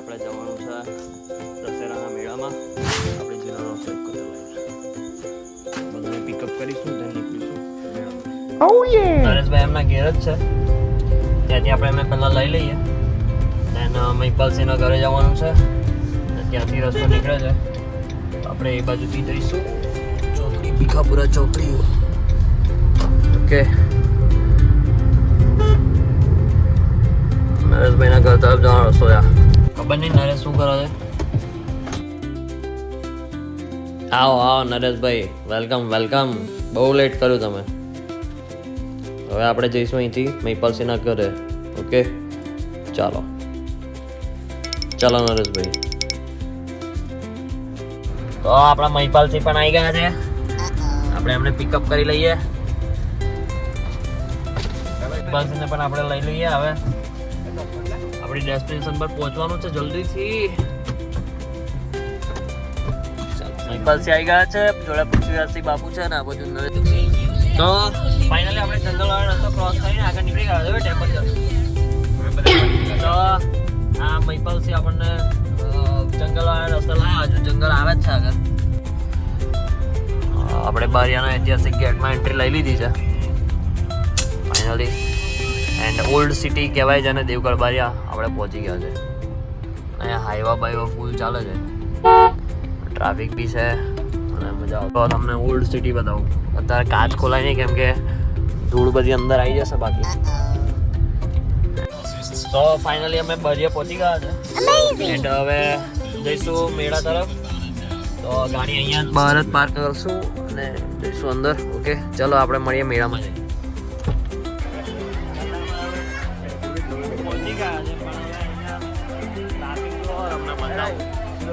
આપણે જવાનું છે દશેરાના મેળામાં. આપણે જિલ્લાનો સેટ કરેલો બધાને પિકઅપ કરીશું then નીકળીશું મેળામાં. નરેશભાઈ એમના ઘેર જ છે. ત્યાંથી આપણે એમને પહેલાં લઈ લઈએ. દેન મહિપાલસિંહના ઘરે જવાનું છે. ત્યાંથી રસ્તો નીકળે છે. તો આપણે એ બાજુથી જઈશું. ચોકડી ભીખાપુરા ચોકડી. ઓકે. નરેશભાઈના ઘર તરફ જવાનો રસ્તો આ. ખબર નહીં નરેશ શું કરો છે? આવો આવો નરેશભાઈ વેલકમ વેલકમ બહુ લેટ કર્યું તમે. હવે આપણે જઈશું અહીંથી મહિપાલસિંહના ઘરે. ઓકે ચાલો. ચાલો નરેશભાઈ. તો આપણા મહિપાલસિંહ પણ આવી ગયા છે. આપણે એમને પિકઅપ કરી લઈએ. મહિપાલસિંહને પણ આપણે લઈ લઈએ હવે. આપણી ડેસ્ટિનેશન પર પહોંચવાનું છે જલ્દીથી. મહિપાલસિંહ આવી ગયા છે, જોડે પૃથ્વીરાજસિંહ બાપુ છે ને આ બધું તો ફાઇનલી આપણે જંગલવાળા રસ્તો ક્રોસ કરીને આગળ નીકળી ગયા હવે ટેમ્પલ તો આ મહિપલસિંહ આપણને જંગલવાળા રસ્તો લાવ્યા હજુ જંગલ આવે જ છે આગળ. આપણે બારિયાના ઐતિહાસિક ગેટમાં એન્ટ્રી લઈ લીધી છે. ફાઇનલી એન્ડ ઓલ્ડ સિટી કહેવાય છે અને દેવગઢ બારિયા આપણે પહોંચી ગયા છે. અહીંયા હાઈવા બાઈવા ફૂલ ચાલે છે. ટ્રાફિક બી છે અને મજા આવે. તો તમને ઓલ્ડ સિટી બતાવું. અત્યારે કાચ ખોલાય નહીં કેમ કે ધૂળ બધી અંદર આવી જશે બાકી. તો ફાઇનલી અમે બરિયા પહોંચી ગયા છે. એન્ડ હવે જઈશું મેળા તરફ. તો ગાડી અહીંયા બહાર જ પાર્ક કરશું અને જઈશું અંદર. ઓકે ચલો આપણે મળીએ મેળામાં. જઈએ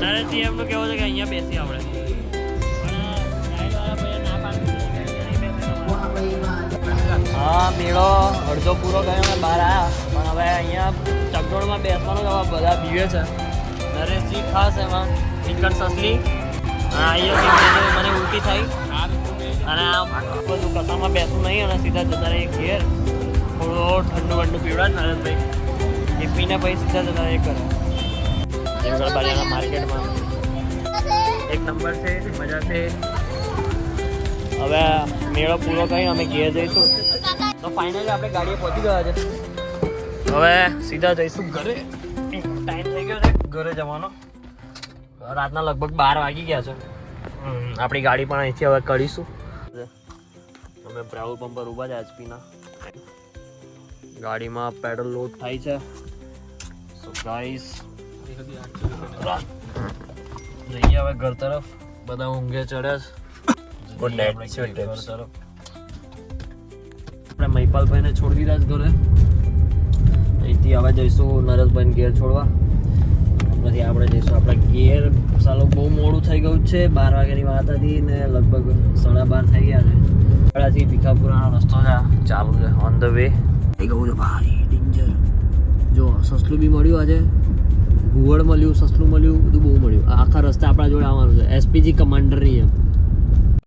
નરેશજી, એમનું કેવું છે કે અહીંયા બેસી આપણે? હા, મેળો અડધો પૂરો ગયો અને બહાર આવ્યા પણ હવે અહીંયા ચકડોળમાં બેસવાનું હવે બધા બીવે છે. નરેશજી ખાસ એમાં ટિકટ સસલી અહીંયા મને ઉલટી થઈ. અને આ બધું કસામાં બેસવું નહીં અને સીધા જતા રહીએ ઘેર. થોડો ઠંડુ વંડુ પીવડા નરેશભાઈ. એ પીને પછી સીધા જતા એ કરો જંગલ બારિયાના માર્કેટમાં. એક નંબર છે મજા છે. હવે મેળો પૂરો કરીને અમે ઘેર જઈશું. તો ફાઇનલી આપણે ગાડીએ પહોંચી ગયા છે હવે સીધા જઈશું ઘરે. ટાઈમ થઈ ગયો છે ઘરે જવાનો. રાતના લગભગ બાર વાગી ગયા છે. આપણી ગાડી પણ અહીંથી હવે કરીશું. અમે પેટ્રોલ પંપ પર ઊભા છે એચપીના. ગાડીમાં પેડલ લોડ થાય છે. સો ગાઈસ જઈએ હવે ઘર તરફ. બધા ઊંઘે ચડ્યા છે ગુડ આપણે ઘર તરફ. આપણે મહિપાલભાઈને છોડી દીધા છે ઘરે. અહીંથી હવે જઈશું નરેશભાઈને ઘેર છોડવા. પછી આપણે જઈશું. આપણા ઘેર સાલો બહુ મોડું થઈ ગયું છે. બાર વાગ્યાની વાત હતી ને લગભગ સાડા બાર થઈ ગયા છે. ભીખાપુરાનો રસ્તો છે. ચાલુ છે. ઓન ધ વે થઈ ગયું ભાઈ ડેન્જર જો, સસલું બી મળ્યું આજે. ઘુવડ મળ્યું, સસલું મળ્યું, બધું બહુ મળ્યું. આખા રસ્તે આપણા જોડે આવવાનું છે. એસપીજી કમાન્ડરની એમ.